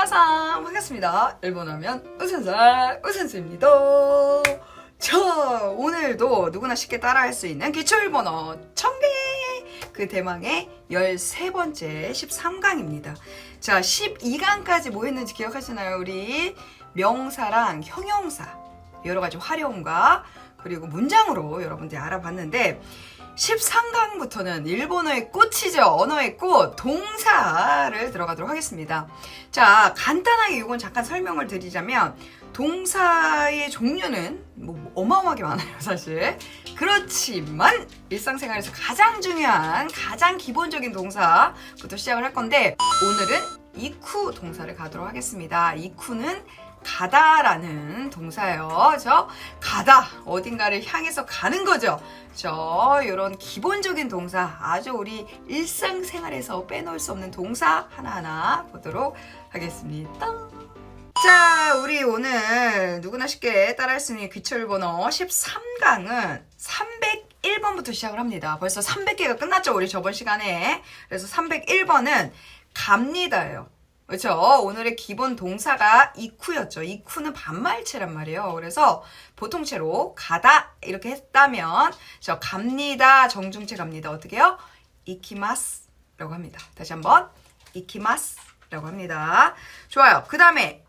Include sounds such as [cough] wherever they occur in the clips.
미나상 반갑습니다. 일본어면 우선사 우선수입니다. 자 오늘도 누구나 쉽게 따라할 수 있는 기초 일본어 청개 그 대망의 13번째 13강입니다. 자 12강까지 뭐 했는지 기억하시나요? 우리 명사랑 형용사 여러 가지 활용과 그리고 문장으로 여러분들이 알아봤는데 13강부터는 일본어의 꽃이죠. 언어의 꽃, 동사를 들어가도록 하겠습니다. 자, 간단하게 이건 잠깐 설명을 드리자면, 동사의 종류는 뭐 어마어마하게 많아요, 사실. 그렇지만, 일상생활에서 가장 중요한, 가장 기본적인 동사부터 시작을 할 건데, 오늘은 이쿠 동사를 가도록 하겠습니다. 이쿠는 가다라는 동사예요. 저 가다 어딘가를 향해서 가는 거죠. 저 이런 기본적인 동사 아주 우리 일상생활에서 빼놓을 수 없는 동사 하나하나 보도록 하겠습니다. 자, 우리 오늘 누구나 쉽게 따라할 수 있는 기초일본어 13강은 301번부터 시작을 합니다. 벌써 300개가 끝났죠, 우리 저번 시간에. 그래서 301번은 갑니다예요. 그렇죠. 오늘의 기본 동사가 이쿠였죠. 이쿠는 반말체란 말이에요. 그래서 보통체로 가다 이렇게 했다면 저 갑니다. 정중체 갑니다. 어떻게 해요? 이키마스라고 합니다. 다시 한번 이키마스라고 합니다. 좋아요. 그 다음에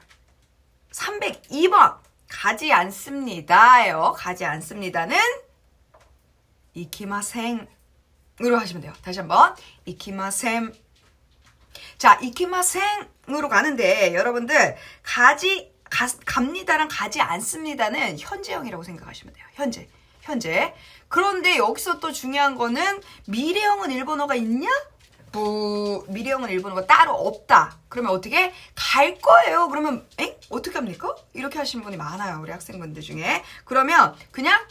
302번 가지 않습니다예요. 가지 않습니다는 이키마생으로 하시면 돼요. 다시 한번 이키마셈 자, 이키마생으로 가는데 여러분들 가지 가, 갑니다랑 가지 않습니다는 현재형이라고 생각하시면 돼요. 현재. 현재. 그런데 여기서 또 중요한 거는 미래형은 일본어가 있냐? 부 미래형은 일본어가 따로 없다. 그러면 어떻게 갈 거예요? 그러면 에? 어떻게 합니까? 이렇게 하시는 분이 많아요. 우리 학생분들 중에. 그러면 그냥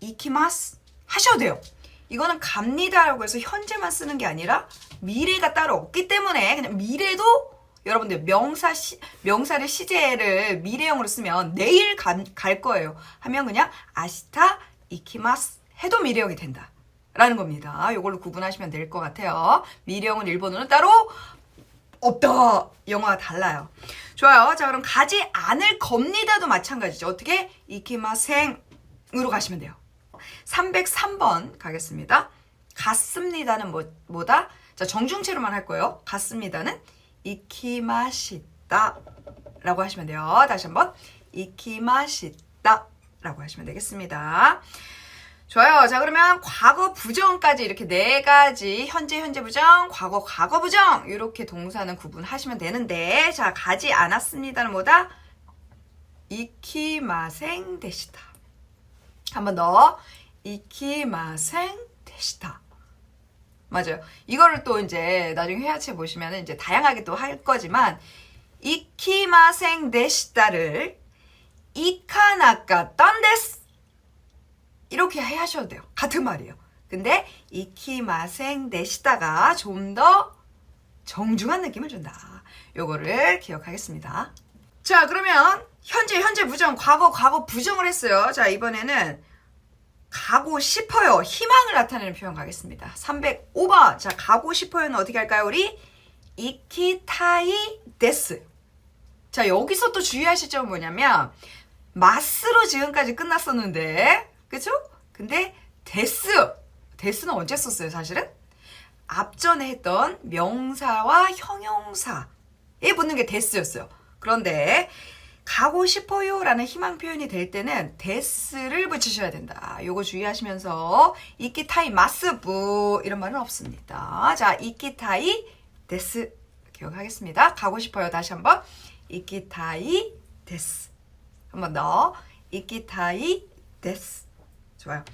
이키마스 하셔도 돼요. 이거는 갑니다라고 해서 현재만 쓰는 게 아니라 미래가 따로 없기 때문에 그냥 미래도 여러분들 명사 시, 명사를 시제를 미래형으로 쓰면 내일 가, 갈 거예요. 하면 그냥 아시타 이키마스 해도 미래형이 된다. 라는 겁니다. 이걸로 구분하시면 될 것 같아요. 미래형은 일본어는 따로 없다. 영어가 달라요. 좋아요. 자, 그럼 가지 않을 겁니다도 마찬가지죠. 어떻게? 이키마생으로 가시면 돼요. 303번 가겠습니다. 갔습니다는 뭐, 뭐다? 자, 정중체로만 할 거예요. 갔습니다는 이키마시다 라고 하시면 돼요. 다시 한번 이키마시다 라고 하시면 되겠습니다. 좋아요. 자, 그러면 과거 부정까지 이렇게 네 가지 현재 현재 부정, 과거 과거 부정 이렇게 동사는 구분하시면 되는데 자, 가지 않았습니다는 뭐다? 이키마생 되시다. 한번 더. 이키마생 되시다. 맞아요. 이거를 또 이제 나중에 회화체 보시면 이제 다양하게 또 할 거지만 이키마생 되시다를 이카나카 딴데스 이렇게 하셔도 돼요. 같은 말이에요. 근데 이키마생 되시다가 좀 더 정중한 느낌을 준다. 요거를 기억하겠습니다. 자, 그러면 현재 현재 부정, 과거 과거 부정을 했어요. 자, 이번에는 가고 싶어요. 희망을 나타내는 표현 가겠습니다. 305번. 자, 가고 싶어요는 어떻게 할까요? 우리 이키타이 데스. 자, 여기서 또 주의하실 점은 뭐냐면 마스로 지금까지 끝났었는데 그쵸? 근데 데스. 데스는 언제 썼어요, 사실은? 앞전에 했던 명사와 형용사에 붙는 게 데스였어요. 그런데 가고 싶어요 라는 희망 표현이 될 때는 데스를 붙이셔야 된다. 요거 주의하시면서 이키타이 마스부 이런 말은 없습니다. 자, 이키타이 데스 기억하겠습니다. 가고 싶어요. 다시 한번 이키타이 데스. 한번 더. 이키타이 데스. 좋아요.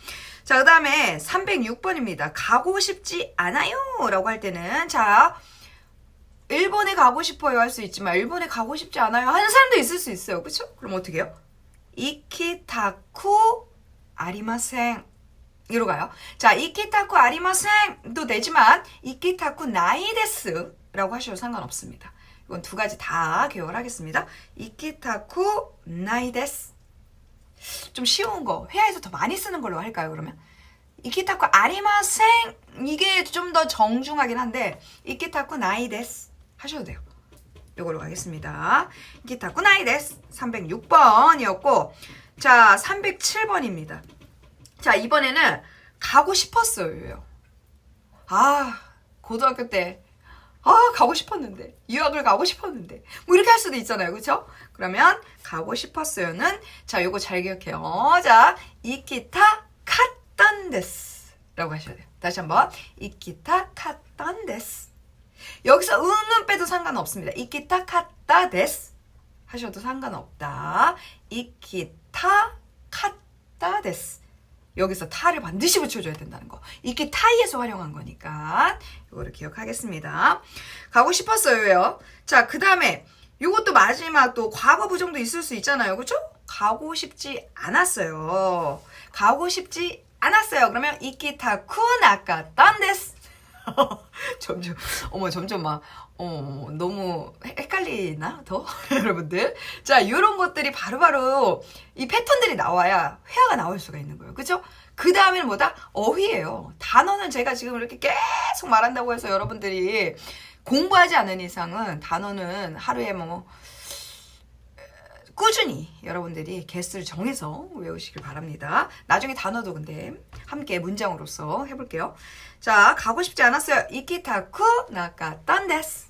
자, 그 다음에 306번입니다. 가고 싶지 않아요. 라고 할 때는, 자, 일본에 가고 싶어요 할 수 있지만, 일본에 가고 싶지 않아요 하는 사람도 있을 수 있어요. 그쵸? 그럼 어떻게 해요? 이키타쿠 아리마생. 이로 가요. 자, 이키타쿠 아리마생도 되지만, 이키타쿠 나이데스. 라고 하셔도 상관없습니다. 이건 두 가지 다 기억을 하겠습니다. 이키타쿠 나이데스. 좀 쉬운 거 회화에서 더 많이 쓰는 걸로 할까요 그러면 이키타쿠 아리마생 이게 좀 더 정중하긴 한데 이키타쿠 나이데스 하셔도 돼요 요걸로 가겠습니다. 기타 꾸나이 데스 306번이었고 자 307번입니다. 자 이번에는 가고 싶었어요. 아 고등학교 때 아, 가고 싶었는데. 유학을 가고 싶었는데. 뭐 이렇게 할 수도 있잖아요. 그쵸? 그러면 가고 싶었어요는 자, 요거 잘 기억해요. 자, 이키타 카탄 데스. 라고 하셔야 돼요. 다시 한 번. 이키타 카탄 데스. 여기서 응은 빼도 상관없습니다. 이키타 카타 데스. 하셔도 상관없다. 이키타 카타 데스. 여기서 타를 반드시 붙여줘야 된다는 거. 이게 타이에서 활용한 거니까 이거를 기억하겠습니다. 가고 싶었어요요. 자, 그 다음에 이것도 마지막 또 과거 부정도 있을 수 있잖아요. 그쵸? 가고 싶지 않았어요. 가고 싶지 않았어요. 그러면 이키타쿠 나카탄 데스. [laughs] 점점 어머 점점 막 어, 너무 헷갈리나? 더? [laughs] 여러분들? 자 이런 것들이 바로 바로 이 패턴들이 나와야 회화가 나올 수가 있는 거예요. 그죠? 그 다음에는 뭐다? 어휘예요. 단어는 제가 지금 이렇게 계속 말한다고 해서 여러분들이 공부하지 않은 이상은 단어는 하루에 뭐 꾸준히 여러분들이 개수를 정해서 외우시길 바랍니다. 나중에 단어도 근데 함께 문장으로서 해볼게요. 자, 가고 싶지 않았어요. 이키타쿠 나카탄 데스.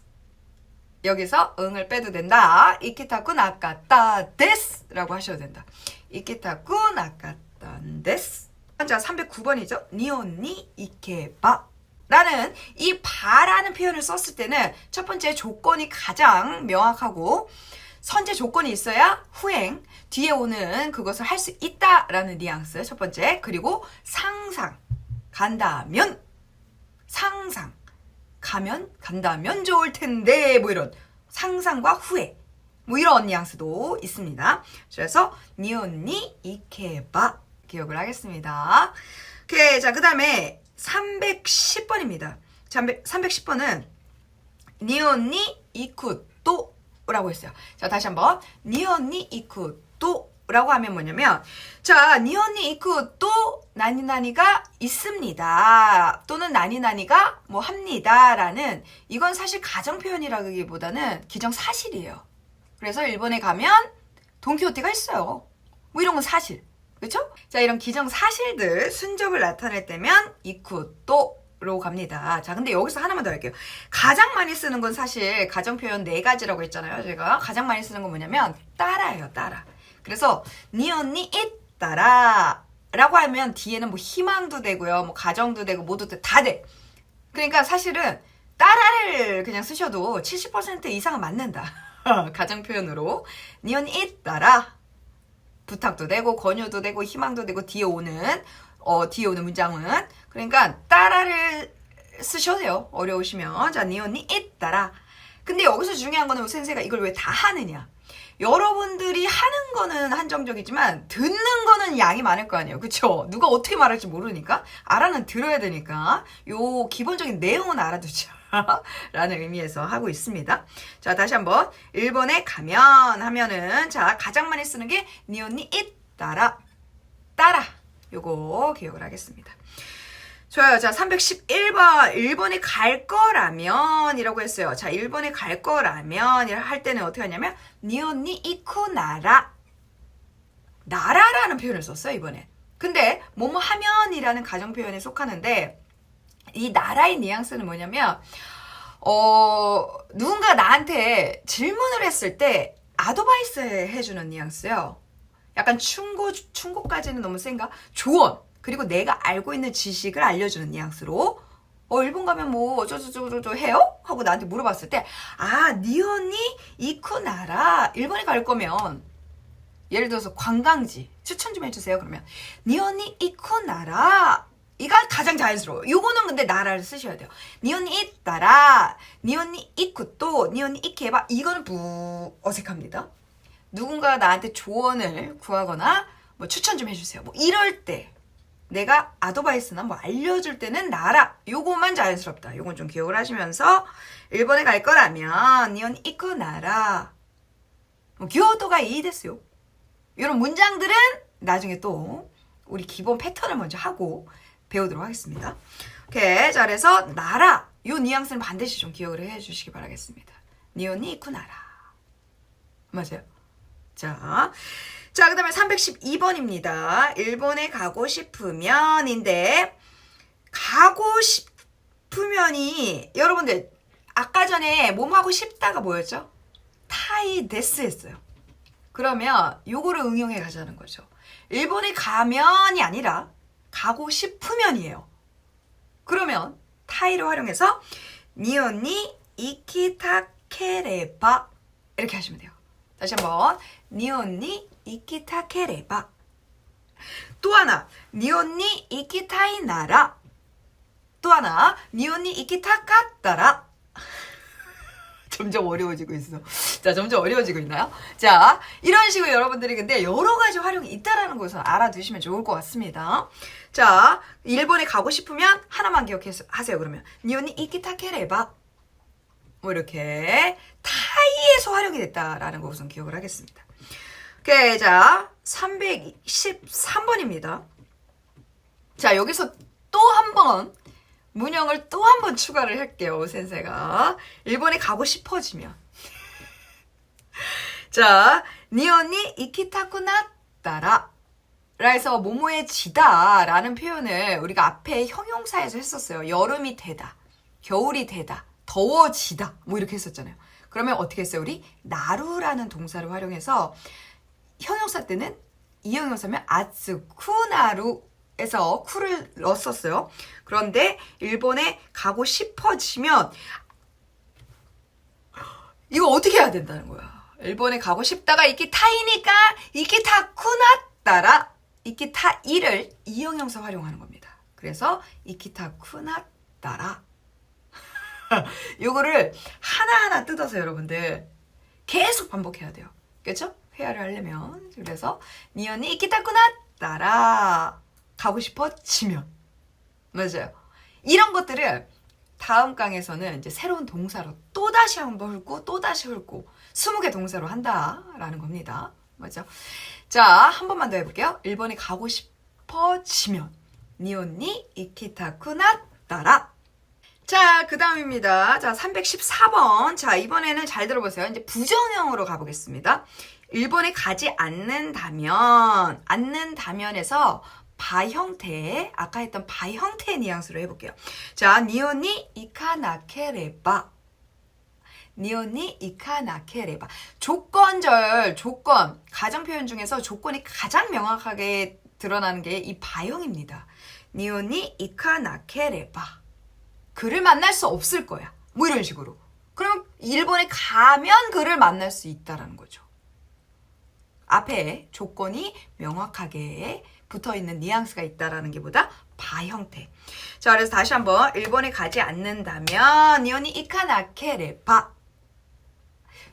여기서 응을 빼도 된다. 이키타쿠 나카타 데스. 라고 하셔도 된다. 이키타쿠 나카탄 데스. 자, 309번이죠. 니온니 이케바. 라는 이 바라는 표현을 썼을 때는 첫 번째 조건이 가장 명확하고 선제 조건이 있어야 후행 뒤에 오는 그것을 할 수 있다라는 뉘앙스 첫 번째 그리고 상상 간다면 상상 가면 간다면 좋을 텐데 뭐 이런 상상과 후회 뭐 이런 뉘앙스도 있습니다. 그래서 니온니 이케바 기억을 하겠습니다. 오케이 자 그 다음에 310번입니다. 310번은 니온니 이쿠또 라고 했어요. 자, 다시 한번. 니 언니 이쿠 또 라고 하면 뭐냐면 자, 니 언니 이쿠 또 나니나니가 있습니다. 또는 나니나니가 뭐 합니다라는 이건 사실 가정 표현이라기보다는 기정 사실이에요. 그래서 일본에 가면 돈키호테가 있어요. 뭐 이런 건 사실. 그렇죠? 자, 이런 기정 사실들 순접을 나타낼 때면 이쿠 또 로 갑니다. 자, 근데 여기서 하나만 더 할게요. 가장 많이 쓰는 건 사실 가정 표현 네 가지라고 했잖아요. 제가 가장 많이 쓰는 건 뭐냐면 따라예요, 따라. 그래서 니 언니 있따라 라고 하면 뒤에는 뭐 희망도 되고요. 뭐 가정도 되고 모두 다 돼. 그러니까 사실은 따라를 그냥 쓰셔도 70% 이상은 맞는다. [laughs] 가정 표현으로 니 언니 있따라 부탁도 되고 권유도 되고 희망도 되고 뒤에 오는 어, 뒤에 오는 문장은 그러니까 따라를 쓰셔도 돼요. 어려우시면 자, 니 언니 있따라. 근데 여기서 중요한 거는 센세가 이걸 왜 다 하느냐? 여러분들이 하는 거는 한정적이지만 듣는 거는 양이 많을 거 아니에요. 그쵸? 누가 어떻게 말할지 모르니까 알아는 들어야 되니까 요 기본적인 내용은 알아두자. [laughs] 라는 의미에서 하고 있습니다. 자, 다시 한번 1번에 가면 하면은 자, 가장 많이 쓰는 게니 언니 있따라. 따라. 요거 기억을 하겠습니다. 좋아요. 자, 311번. 일본에 갈 거라면 이라고 했어요. 자, 일본에 갈 거라면 할 때는 어떻게 하냐면 니 언니 이쿠 나라. 나라라는 표현을 썼어요, 이번에. 근데 뭐뭐 하면이라는 가정 표현에 속하는데 이 나라의 뉘앙스는 뭐냐면 어, 누군가 나한테 질문을 했을 때 아드바이스 해주는 뉘앙스요. 약간 충고, 충고까지는 너무 센가? 조언. 그리고 내가 알고 있는 지식을 알려주는 뉘앙스로 어 일본 가면 뭐 어쩌저쩌저 해요? 하고 나한테 물어봤을 때 아, 니 언니 이쿠나라 일본에 갈 거면 예를 들어서 관광지 추천 좀 해주세요. 그러면 니 언니 이쿠나라 이가 가장 자연스러워요. 요거는 근데 나라를 쓰셔야 돼요. 니 언니 있다라, 니 언니 이쿠또, 니 언니 이케바 이거는 부 어색합니다. 누군가가 나한테 조언을 구하거나 뭐 추천 좀 해주세요. 뭐 이럴 때 내가 아드바이스나 뭐 알려줄 때는 나라 요것만 자연스럽다. 요건 좀 기억을 하시면서 일본에 갈 거라면 니온 이쿠 나라 뭐 교토가 이 됐어요. 이런 문장들은 나중에 또 우리 기본 패턴을 먼저 하고 배우도록 하겠습니다. 오케이. 자, 그래서 나라 요 뉘앙스는 반드시 좀 기억을 해 주시기 바라겠습니다. 니오니 이쿠나라. 맞아요. 자, 자, 그 다음에 312번입니다. 일본에 가고 싶으면인데, 가고 싶으면이, 여러분들, 아까 전에 몸하고 싶다가 뭐였죠? 타이 데스 했어요. 그러면 요거를 응용해 가자는 거죠. 일본에 가면이 아니라, 가고 싶으면이에요. 그러면, 타이를 활용해서, 니온니 이키타케레바. 이렇게 하시면 돼요. 다시 한번. 니온니 이키타케레바. 또 하나. 니온니 이키타이 나라. 또 하나. 니온니 이키타카따라. [laughs] 점점 어려워지고 있어. 자, 점점 어려워지고 있나요? 자, 이런 식으로 여러분들이 근데 여러 가지 활용이 있다라는 것을 알아두시면 좋을 것 같습니다. 자, 일본에 가고 싶으면 하나만 기억하세요. 그러면 니온니 이키타케레바. 뭐 이렇게 타이에서 활용이 됐다라는 거 우선 기억을 하겠습니다. 오케이, 자, 313번입니다. 자, 여기서 또 한 번 문형을 또 한 번 추가를 할게요, 센세가. 일본에 가고 싶어지면. [laughs] 자, 니언니 이키타쿠나따라. 라 해서 모모해지다 라는 표현을 우리가 앞에 형용사에서 했었어요. 여름이 되다. 겨울이 되다. 더워지다. 뭐 이렇게 했었잖아요. 그러면 어떻게 했어요? 우리 나루라는 동사를 활용해서 형용사 때는 이 형용사면 아츠쿠나루 에서 쿠를 넣었었어요. 그런데 일본에 가고 싶어지면 이거 어떻게 해야 된다는 거야? 일본에 가고 싶다가 이게 타이니까 이게 타쿠나따라 이게 타 이를 이 형용사 활용하는 겁니다. 그래서 이키타 쿠나따라 [laughs] 요거를 하나하나 뜯어서 여러분들 계속 반복해야 돼요. 그렇죠? 회화를 하려면 그래서 니언이 이키타쿠나 따라 가고 싶어지면 맞아요. 이런 것들을 다음 강에서는 이제 새로운 동사로 또 다시 한번 훑고 또 다시 훑고 스무 개 동사로 한다라는 겁니다. 맞죠? 자, 한 번만 더 해볼게요. 일본에 가고 싶어지면 니온니 이키타쿠나 따라 자, 그 다음입니다. 자, 314번. 자, 이번에는 잘 들어보세요. 이제 부정형으로 가보겠습니다. 일본에 가지 않는다면, 않는다면에서 바 형태, 아까 했던 바 형태의 뉘앙스로 해볼게요. 자, 니오니 이카나케레바. 니오니 이카나케레바. 조건절, 조건. 가정 표현 중에서 조건이 가장 명확하게 드러나는 게 이 바형입니다. 니오니 이카나케레바. 그를 만날 수 없을 거야. 뭐 이런 식으로. 그럼 일본에 가면 그를 만날 수 있다라는 거죠. 앞에 조건이 명확하게 붙어 있는 뉘앙스가 있다라는 게 보다 바 형태. 자, 그래서 다시 한번 일본에 가지 않는다면 니온이 이카나케레바.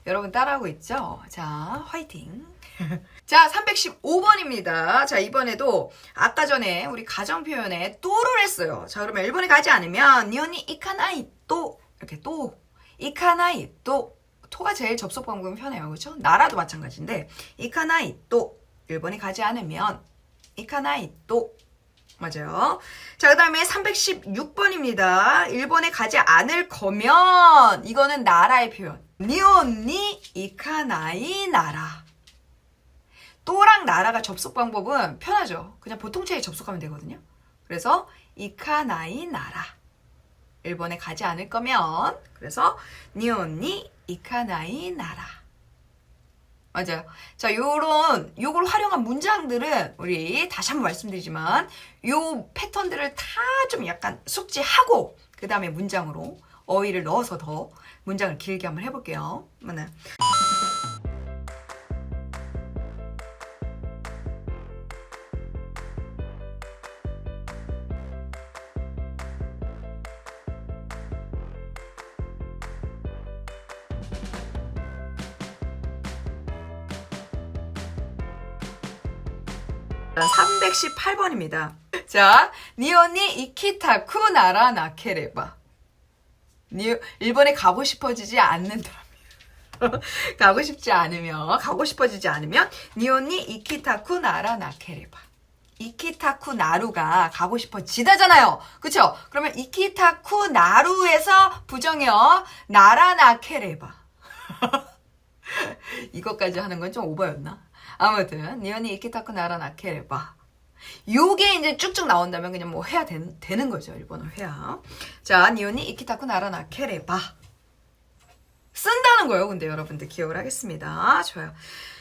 여러분 따라하고 있죠? 자, 화이팅. [laughs] 자, 315번입니다. 자, 이번에도 아까 전에 우리 가정 표현에 또를 했어요. 자, 그러면 일본에 가지 않으면 니온이 이카나이 또 이렇게 또 이카나이 또 토가 제일 접속 방법은 편해요. 그렇죠? 나라도 마찬가지인데 이카나이 또 일본에 가지 않으면 이카나이 또 맞아요. 자, 그 다음에 316번입니다. 일본에 가지 않을 거면, 이거는 나라의 표현. 니온니 이카나이 나라. 또랑 나라가 접속 방법은 편하죠. 그냥 보통체에 접속하면 되거든요. 그래서 이카나이 나라. 일본에 가지 않을 거면, 그래서 니온니 이카나이 나라. 맞아요. 자, 요런, 요걸 활용한 문장들은 우리 다시 한번 말씀드리지만, 요 패턴들을 다 좀 약간 숙지하고, 그 다음에 문장으로 어휘를 넣어서 더 문장을 길게 한번 해 볼게요. 맞나요? 318번입니다. 자, 니온니 이키타 쿠 나라 나케레바. 니, 일본에 가고 싶어지지 않는다면. [laughs] 가고 싶지 않으면, 가고 싶어지지 않으면, 니온니 이키타쿠 나라 나케레바. 이키타쿠 나루가 가고 싶어지다잖아요. 그쵸? 그러면 이키타쿠 나루에서 부정형 나라 나케레바. [laughs] 이것까지 하는 건 좀 오버였나? 아무튼 니언니 이키타쿠 나라 나케레바 요게 이제 쭉쭉 나온다면 그냥 뭐 해야 된- 되는 거죠 일본어 회화. 자 니언니 이키타쿠 나라 나 케레바. 쓴다는 거예요 근데 여러분들 기억을 하겠습니다. 좋아요.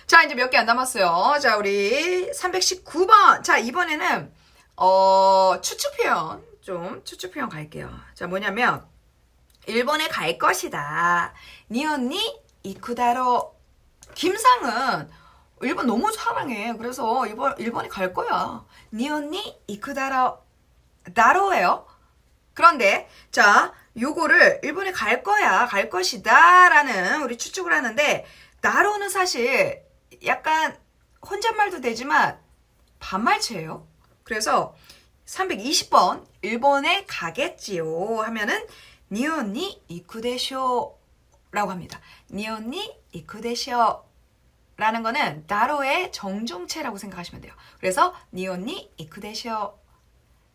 자 이제 몇 개 안 남았어요. 자 우리 319번. 자 이번에는 어 추측 표현. 좀 추측 표현 갈게요. 자 뭐냐면 일본에 갈 것이다. 니 언니 이쿠다로. 김상은 일본 너무 사랑해. 그래서 일본, 일본에 갈 거야. 니 언니 이쿠다로 나로예요. 그런데 자 요거를 일본에 갈 거야. 갈 것이다. 라는 우리 추측을 하는데 나로는 사실 약간 혼잣말도 되지만 반말체예요. 그래서 320번 일본에 가겠지요 하면은 니 언니 이쿠데쇼 라고 합니다. 니 언니 이쿠데쇼 라는 거는 나로의 정중체라고 생각하시면 돼요. 그래서 니 언니 이쿠데쇼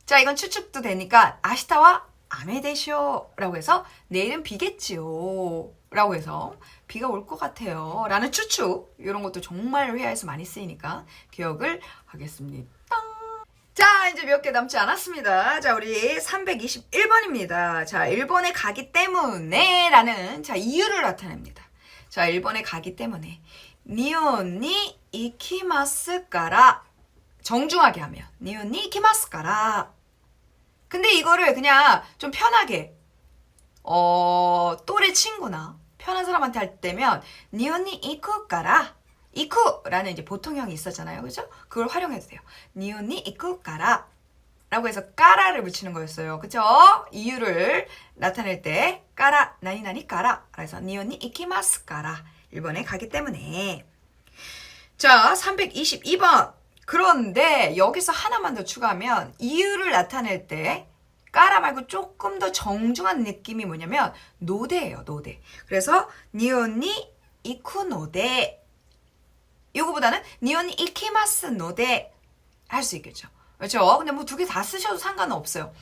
자 이건 추측도 되니까 아시타와 아메데쇼 라고 해서 내일은 비겠지요. 라고 해서 비가 올 것 같아요. 라는 추측 이런 것도 정말 회화에서 많이 쓰이니까 기억을 하겠습니다. 자 이제 몇 개 남지 않았습니다. 자 우리 321번입니다. 자 일본에 가기 때문에 라는 자 이유를 나타냅니다. 자 일본에 가기 때문에 니온니 이키마스까라. 정중하게 하면 니온니 이키마스까라. 근데 이거를 그냥 좀 편하게 어 또래 친구나 편한 사람한테 할 때면 니온니 이쿠까라. 이쿠라는 이제 보통형이 있었잖아요. 그죠? 그걸 활용해도 돼요. 니온니 이쿠까라. 라고 해서 까라를 붙이는 거였어요. 그죠? 이유를 나타낼 때 까라 나니나니 까라. 그래서 니온니 이키마스 까라. 일본에 가기 때문에 자 322번. 그런데 여기서 하나만 더 추가하면 이유를 나타낼 때 까라 말고 조금 더 정중한 느낌이 뭐냐면 노대예요 노대. 그래서 니온니 이쿠 노대. 요거보다는 니온니 이키마스 노대 할 수 있겠죠. 그렇죠? 근데 뭐 두 개 다 쓰셔도 상관은 없어요.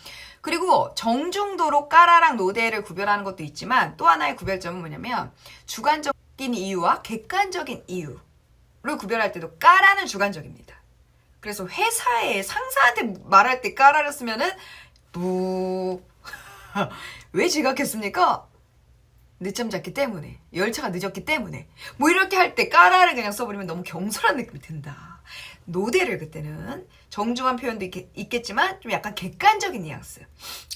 그리고 정중도로 까라랑 노대를 구별하는 것도 있지만 또 하나의 구별점은 뭐냐면 주관적인 이유와 객관적인 이유 를 구별할 때도 까라는 주관적입니다 그래서 회사에 상사한테 말할 때 까라를 쓰면은 무. [laughs] 왜 지각했습니까? 늦잠 잤기 때문에. 열차가 늦었기 때문에. 뭐 이렇게 할 때 까라를 그냥 써버리면 너무 경솔한 느낌이 든다. 노대를 그때는 정중한 표현도 있, 있겠지만 좀 약간 객관적인 뉘앙스.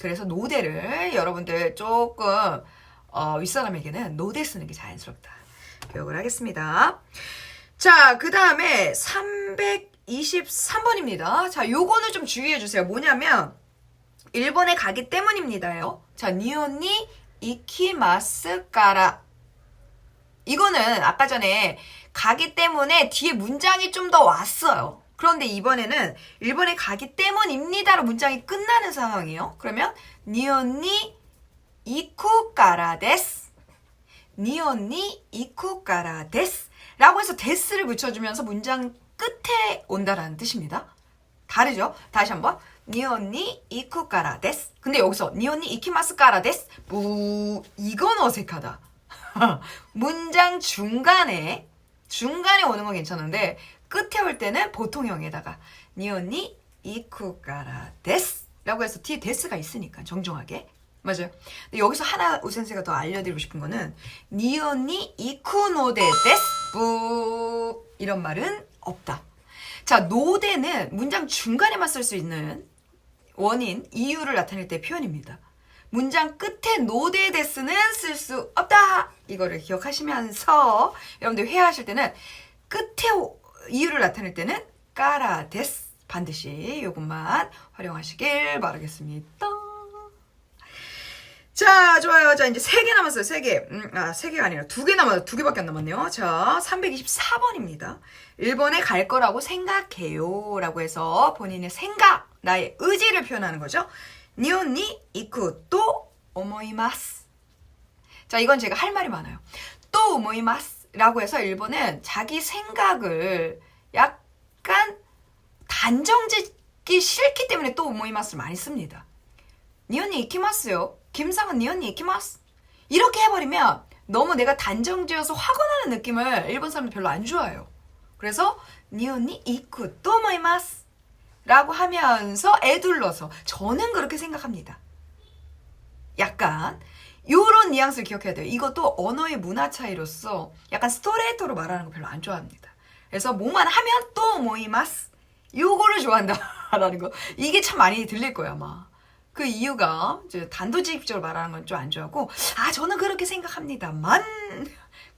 그래서 노대를 여러분들 조금 어, 윗사람에게는 노대 쓰는 게 자연스럽다. 교육을 하겠습니다. 자, 그 다음에 323번입니다. 자, 요거는 좀 주의해 주세요. 뭐냐면, 일본에 가기 때문입니다요. 자, 니온니 이키마스까라. 이거는 아까 전에 가기 때문에 뒤에 문장이 좀 더 왔어요. 그런데 이번에는 일본에 가기 때문입니다로 문장이 끝나는 상황이에요. 그러면 니온니 이쿠까라 데스. 니온니 이쿠까라 데스. 라고 해서 데스를 붙여주면서 문장 끝에 온다라는 뜻입니다. 다르죠? 다시 한번. 니온니 이쿠까라 데스. 근데 여기서 니온니 이키마스까라 데스. 무 이건 어색하다. [laughs] 문장 중간에 중간에 오는 건 괜찮은데 끝에 올 때는 보통형에다가 니온니 이쿠까라 데스. 라고 해서 뒤에 데스가 있으니까 정중하게 맞아요. 여기서 하나 우센세가 더 알려드리고 싶은 거는 니온니 이쿠노데 데스 뿌 이런 말은 없다. 자 노데는 문장 중간에만 쓸 수 있는 원인 이유를 나타낼 때 표현입니다. 문장 끝에 노데 데스는 쓸 수 없다. 이거를 기억하시면서 여러분들 회화하실 때는 끝에 오- 이유를 나타낼 때는 까라 데스 반드시 이것만 활용하시길 바라겠습니다. 자, 좋아요. 자, 이제 세 개 남았어요. 세 개. 음, 아, 세 개가 아니라 두 개 남았어요. 두 개밖에 안 남았네요. 자, 324번입니다. 일본에 갈 거라고 생각해요. 라고 해서 본인의 생각, 나의 의지를 표현하는 거죠. 니온니 이쿠 또 오모이마스. 자, 이건 제가 할 말이 많아요. 또 오모이마스. 라고 해서 일본은 자기 생각을 약간 단정 짓기 싫기 때문에 또 오모이마스를 많이 씁니다. 니언니 이키마스요. 김상은 니언니 이키마스. 이렇게 해버리면 너무 내가 단정지어서 확언하는 느낌을 일본 사람들 별로 안 좋아해요. 그래서 니온니 이쿠 또모이마스 라고 하면서 애둘러서 저는 그렇게 생각합니다. 약간 요런 뉘앙스를 기억해야 돼요. 이것도 언어의 문화 차이로서 약간 스토레이토로 말하는 거 별로 안 좋아합니다. 그래서 뭐만 하면 또 모이마스 요거를 좋아한다라는 거 이게 참 많이 들릴 거야 아마. 그 이유가 단도직입적으로 말하는 건 좀 안 좋아하고 아 저는 그렇게 생각합니다만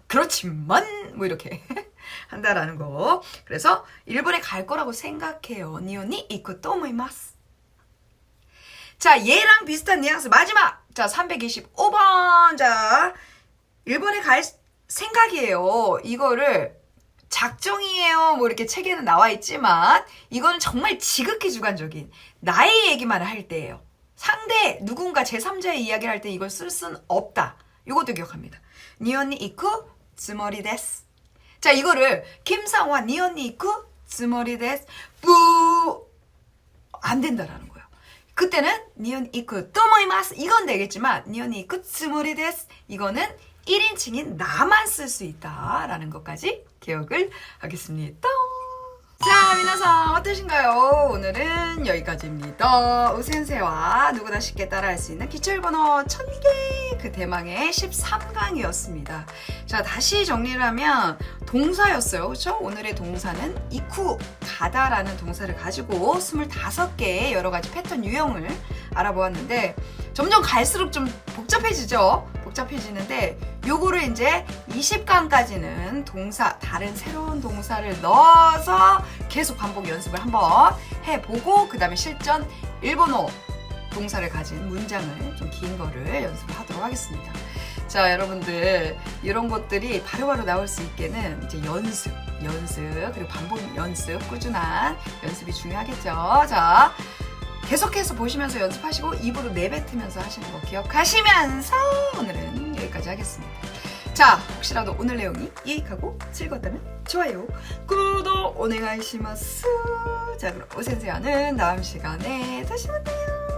그렇지만 뭐 이렇게 [laughs] 한다라는 거. 그래서 일본에 갈 거라고 생각해요. 니오니 이쿠 또 모이마스. 자, 얘랑 비슷한 뉘앙스 마지막. 자, 325번. 자, 일본에 갈 생각이에요. 이거를 작정이에요. 뭐 이렇게 책에는 나와 있지만 이거는 정말 지극히 주관적인 나의 얘기만 할 때예요. 상대 누군가 제3자의 이야기를 할 때 이걸 쓸 수는 없다. 이것도 기억합니다. 니 언니 이쿠 즈머리 데스. 자, 이거를 김상화 니 언니 이쿠 즈머리 데스. 뿌! 안 된다라는 거예요. 그때는 니언 이쿠 또모이마스 이건 되겠지만 니언 이쿠 츠모리 데스 이거는 1인칭인 나만 쓸 수 있다라는 것까지 기억을 하겠습니다. 자, 미나상 어떠신가요? 오늘은 여기까지입니다. 우센세와 누구나 쉽게 따라할 수 있는 기초일본어 1000개 그 대망의 13강이었습니다. 자, 다시 정리를 하면 동사였어요. 그렇죠? 오늘의 동사는 이쿠 가다라는 동사를 가지고 25개의 여러 가지 패턴 유형을 알아보았는데 점점 갈수록 좀 복잡해지죠. 복잡해지는데 요거를 이제 20강까지는 동사 다른 새로운 동사를 넣어서 계속 반복 연습을 한번 해보고 그 다음에 실전 일본어 동사를 가진 문장을 좀 긴 거를 연습을 하도록 하겠습니다. 자, 여러분들 이런 것들이 바로바로 나올 수 있게는 이제 연습, 연습 그리고 반복 연습, 꾸준한 연습이 중요하겠죠. 자, 계속해서 보시면서 연습하시고 입으로 내뱉으면서 하시는 거 기억하시면서 오늘은 여기까지 하겠습니다. 자, 혹시라도 오늘 내용이 유익하고 즐거웠다면 좋아요, 구독 오네가이시마스. 자, 그럼 오센세와는 다음 시간에 다시 만나요.